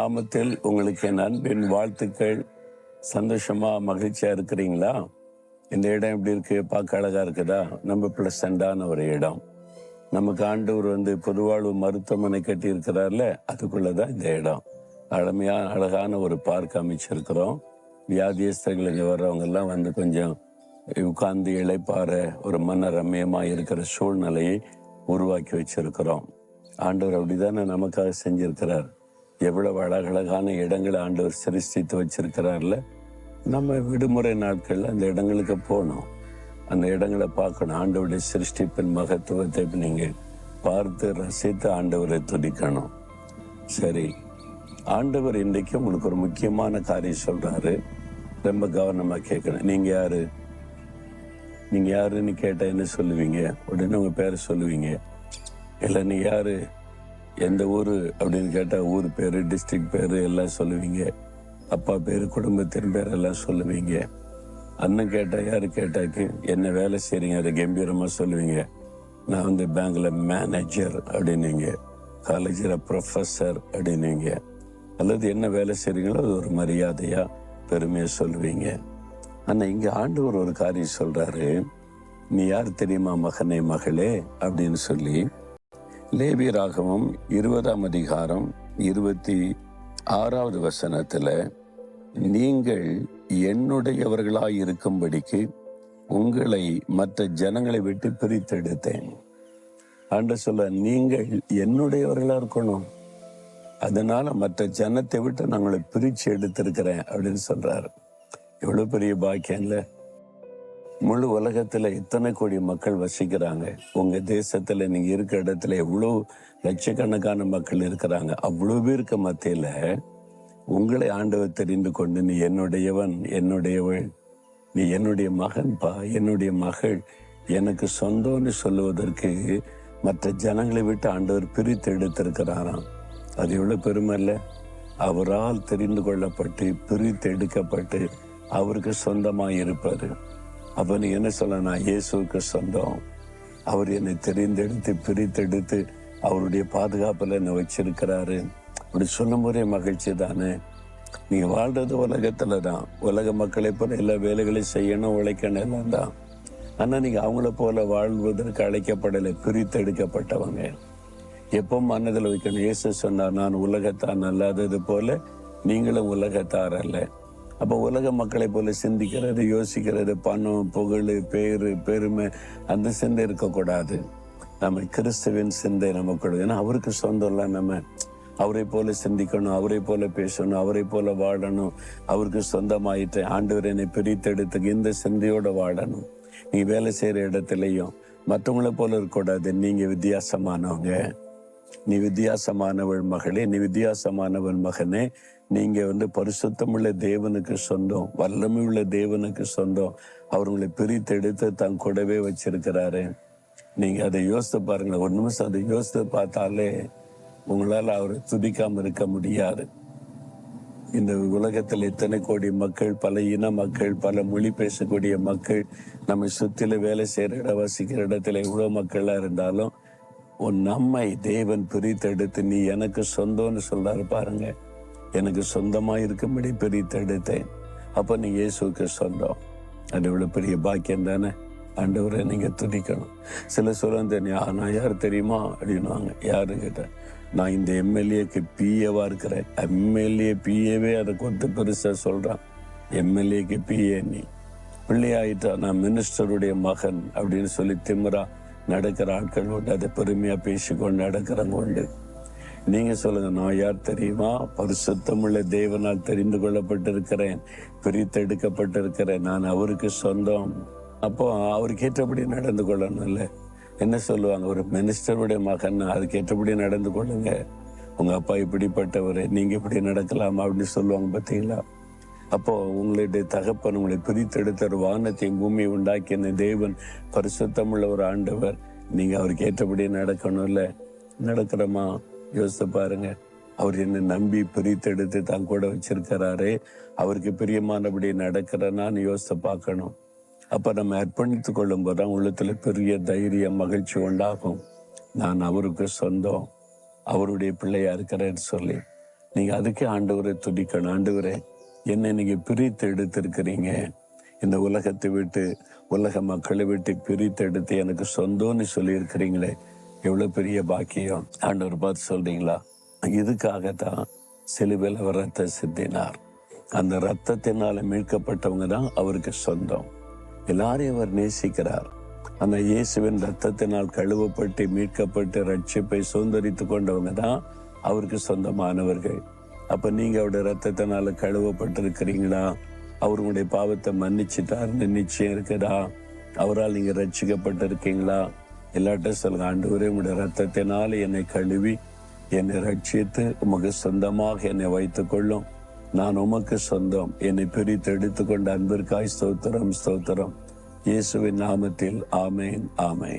நாமத்தில் உங்களுக்கு என் அன்பின் வாழ்த்துக்கள். சந்தோஷமா மகிழ்ச்சியா இருக்கிறீங்களா? இந்த இடம் எப்படி இருக்கு? பார்க்க அழகா இருக்குதா? நம்ம பிளசண்டான ஒரு இடம். நமக்கு ஆண்டவர் வந்து பொதுவாழ்வு மருத்துவமனை கட்டி இருக்கிறார்ல அதுக்குள்ளதான் இந்த இடம். அழமையா அழகான ஒரு பார்க் அமைச்சிருக்கிறோம். வியாதியஸ்தர்கள் இங்க வர்றவங்க எல்லாம் வந்து கொஞ்சம் உட்கார்ந்து இளைப்பாற ஒரு மன ரம்மியமா இருக்கிற சூழ்நிலையை உருவாக்கி வச்சிருக்கிறோம். ஆண்டவர் அப்படிதானே நமக்காக செஞ்சிருக்கிறார். எவ்வளவு அழகழகான இடங்களை ஆண்டவர் சிருஷ்டித்து வச்சிருக்கிறார்ல? நம்ம விடுமுறை நாட்கள்ல அந்த இடங்களுக்கு போகணும். அந்த இடங்களை பார்க்கணும். ஆண்டவருடைய சிருஷ்டிப்பின் மகத்துவத்தை நீங்க பார்த்து ரசித்து ஆண்டவரை துதிக்கணும். சரி. ஆண்டவர் இன்றைக்கு உங்களுக்கு ஒரு முக்கியமான காரியம் சொல்றாரு. ரொம்ப கவனமா கேட்கணும். நீங்க யாரு? நீங்க யாருன்னு கேட்டா என்ன சொல்லுவீங்க? உடனே உங்க பேரை சொல்லுவீங்க. இல்லை நீ யாரு? எந்த ஊர் அப்படின்னு கேட்டால் ஊர் பேர் டிஸ்ட்ரிக்ட் பேர் எல்லாம் சொல்லுவீங்க. அப்பா பேர் குடும்பத்தின் பேர் எல்லாம் சொல்லுவீங்க. அண்ணன் கேட்டால் யார் கேட்டாக்கு என்ன வேலை செய்றீங்க? அதை கம்பீரமாக சொல்லுவீங்க. நான் வந்து பேங்க்ல மேனேஜர் அப்படின்னீங்க. காலேஜில் ப்ரொஃபஸர் அப்படின்னீங்க. அல்லது என்ன வேலை செய்றீங்களோ அது ஒரு மரியாதையாக பெருமையாக சொல்லுவீங்க. ஆனால் இங்கே ஆண்டவர் ஒரு காரியம் சொல்கிறாரு நீ யார் தெரியுமா மகனே மகளே? அப்படின்னு சொல்லி லேவி இருபதாம் அதிகாரம் இருபத்தி ஆறாவது வசனத்தில் நீங்கள் என்னுடையவர்களாய் இருக்கும்படிக்கு உங்களை மற்ற ஜனங்களை விட்டு பிரித்தெடுத்தேன். ஆண்டு சொல்ல நீங்கள் என்னுடையவர்களாக இருக்கணும்? அதனால மற்ற ஜனத்தை விட்டு நாங்களை பிரித்து எடுத்திருக்கிறேன். அப்படின்னு சொல்றாரு. எவ்வளோ பெரிய பாக்கியம் இல்லை? முழு உலகத்துல இத்தனை கோடி மக்கள் வசிக்கிறாங்க. உங்க தேசத்துல நீங்க இருக்க இடத்துல எவ்வளவு லட்சக்கணக்கான மக்கள் இருக்கிறாங்க. அவ்வளவு பேருக்கு மத்தியில உங்களை ஆண்டவர் தெரிந்து கொண்டு நீ என்னுடையவன் என்னுடையவள் நீ என்னுடைய மகன்பா என்னுடைய மகள் எனக்கு சொந்தம்னு சொல்லுவதற்கு மற்ற ஜனங்களை விட்டு ஆண்டவர் பிரித்து எடுத்திருக்கிறாராம். அது எவ்வளவு பெருமை இல்லை? அவரால் தெரிந்து கொள்ளப்பட்டு பிரித்து எடுக்கப்பட்டு அவருக்கு சொந்தமாக இருப்பாரு அப்போ நீ என்ன சொல்ல நான் இயேசுவுக்கு சொந்தம். அவர் என்னை தெரிந்தெடுத்து பிரித்தெடுத்து அவருடைய பாதுகாப்பில் என்னை வச்சிருக்கிறாரு. அப்படி சொல்லும் போதே மகிழ்ச்சி தானே? நீங்கள் வாழ்றது உலகத்துல தான். உலக மக்களை போல எல்லா வேலைகளையும் செய்யணும் உழைக்கணும் எல்லாம் தான். ஆனால் நீங்கள் அவங்கள போல வாழ்வதற்கு அழைக்கப்படலை பிரித்தெடுக்கப்பட்டவங்க. எப்போ மனதில் வைக்கணும்? இயேசு சொன்னார் நான் உலகத்தான் அல்லாதது போல நீங்களும் உலகத்தார் அல்ல. அப்போ உலக மக்களை போல சிந்திக்கிறது யோசிக்கிறது பணம் புகழ் பேர் பெருமை அந்த சிந்தை இருக்கக்கூடாது. நம்ம கிறிஸ்துவின் சிந்தை நமக்கு ஏன்னா அவருக்கு சொந்தம் இல்லை நம்ம அவரை போல சிந்திக்கணும் அவரை போல பேசணும் அவரை போல வாழணும். அவருக்கு சொந்தமாயிட்டு ஆண்டவர் என்னை பிரித்தெடுத்து இந்த சிந்தையோட வாழணும். நீ வேலை செய்கிற இடத்துலையும் மற்றவங்களை போல இருக்கக்கூடாது. நீங்க வித்தியாசமானவங்க. நீ வித்தியாசமானவள் மகளே நீ வித்தியாசமானவன் மகனே. நீங்க வந்து பரிசுத்தமுள்ள தேவனுக்கு சொந்தம் வல்லமை உள்ள தேவனுக்கு சொந்தம். அவர் உங்களை பிரித்தெடுத்து தன் கூடவே வச்சிருக்கிறாரு. நீங்க அதை யோசித்து பாருங்க. ஒரு நிமிஷம் அதை யோசித்து பார்த்தாலே உங்களால் அவரை துதிக்காம இருக்க முடியாது. இந்த உலகத்தில் எத்தனை கோடி மக்கள் பல இன மக்கள் பல மொழி பேசக்கூடிய மக்கள் நம்ம சுத்தில வேலை செய்யற இடம் வசிக்கிற இடத்துல எவ்வளோ மக்களா இருந்தாலும் உன் நம்மை தேவன் பிரித்தெடுத்து நீ எனக்கு சொந்தம்னு சொல்றாரு பாருங்க. எனக்கு சொந்தமாக இருக்கும்படி பிரித்தெடுத்தேன் அப்போ நீ இயேசுக்கு சொந்தம். அது இவ்வளோ பெரிய பாக்கியம் தானே? ஆண்டவரை நீங்கள் துணிக்கணும் சில சொல்ல நான் யார் தெரியுமா? அப்படின்னுவாங்க. யாரு நான் இந்த எம்எல்ஏக்கு பிஏவா இருக்கிறேன். எம்எல்ஏ பிஏவே அதை கொத்து பெருசாக சொல்கிறான் எம்எல்ஏக்கு பிஏ நீ. பிள்ளையாயிட்டா நான் மினிஸ்டருடைய மகன் அப்படின்னு சொல்லி திமுறா நடக்கிற ஆட்கள் உண்டு. அதை பெருமையாக பேசிக்கொண்டு நடக்கிறவங்க உண்டு. நீங்க சொல்லுங்க நான் யார் தெரியுமா? பரிசுத்தமுள்ள தேவனால் தெரிந்து கொள்ளப்பட்டிருக்கிறேன் பிரித்தெடுக்கப்பட்டிருக்கிறேன். நான் அவருக்கு சொந்தம். அப்போ அவருக்கு ஏற்றபடி நடந்து கொள்ளணும்ல என்ன சொல்லுவாங்க? ஒரு மினிஸ்டருடைய மகன் அதுக்கு ஏற்றபடி நடந்து கொள்ளுங்க. உங்க அப்பா இப்படிப்பட்டவர் நீங்க இப்படி நடக்கலாமா அப்படின்னு சொல்லுவாங்க பார்த்தீங்களா? அப்போ உங்களுடைய தகப்பன் உங்களை பிரித்தெடுத்த ஒரு வானத்தையும் பூமி உண்டாக்கின தேவன் பரிசுத்தமுள்ள ஒரு ஆண்டவர். நீங்க அவருக்கு ஏற்றபடி நடக்கணும்ல நடக்கிறோமா யோசித்து பாருங்க. அவர் என்னை நம்பி பிரித்தெடுத்து தான் கூட வச்சிருக்கிறாரே. அவருக்கு பிரியமானபடி நடக்கிறனான்னு யோசித்து பார்க்கணும். அப்ப நம்ம அர்ப்பணித்துக் கொள்ளும் போதுதான் உள்ளத்துல பெரிய தைரியம் மகிழ்ச்சி உண்டாகும். நான் அவருக்கு சொந்தம். அவருடைய பிள்ளையா இருக்கிறேன்னு சொல்லி. நீங்க அதுக்கே ஆண்டவரை துடிக்கணும் ஆண்டவரே என்னை நீங்க பிரித்து எடுத்திருக்கிறீங்க. இந்த உலகத்தை விட்டு உலக மக்களை விட்டு பிரித்து எடுத்து எனக்கு சொந்தம்னு சொல்லியிருக்கிறீங்களே. எவ்வளோ எவ்வளவு பெரிய பாக்கியம். ஆண்டவர் பார்த்து சொல்றீங்களா? இதுக்காகத்தான் சிலுவையில் அவர் ரத்த சிந்தினார். அந்த ரத்தத்தினால மீட்கப்பட்டவங்க தான் அவருக்கு சொந்தம். எல்லாரையும் அவர் நேசிக்கிறார். அந்த இயேசுவின் ரத்தத்தினால் கழுவப்பட்டு மீட்கப்பட்டு ரட்சிப்பை சுதந்திரித்து கொண்டவங்க தான் அவருக்கு சொந்தமானவர்கள். அப்ப நீங்க அவருடைய ரத்தத்தினால கழுவப்பட்டிருக்கிறீங்களா? அவருடைய பாவத்தை மன்னிச்சிட்டாருன்னு நிச்சயம் இருக்குதா? அவரால் நீங்க ரட்சிக்கப்பட்டிருக்கீங்களா? எல்லாட்ட சொல்லுங்க ஆண்டவரே உங்களுடைய ரத்தத்தினால் என்னை கழுவி என்னை ரட்சித்து உமக்கு சொந்தமாக என்னை வைத்துக் கொள்ளும். நான் உமக்கு சொந்தம் என்னை பிரித்து எடுத்துக்கொண்ட அன்பிற்காய் ஸ்தோத்திரம் ஸ்தோத்திரம். இயேசுவின் நாமத்தில் ஆமேன் ஆமேன்.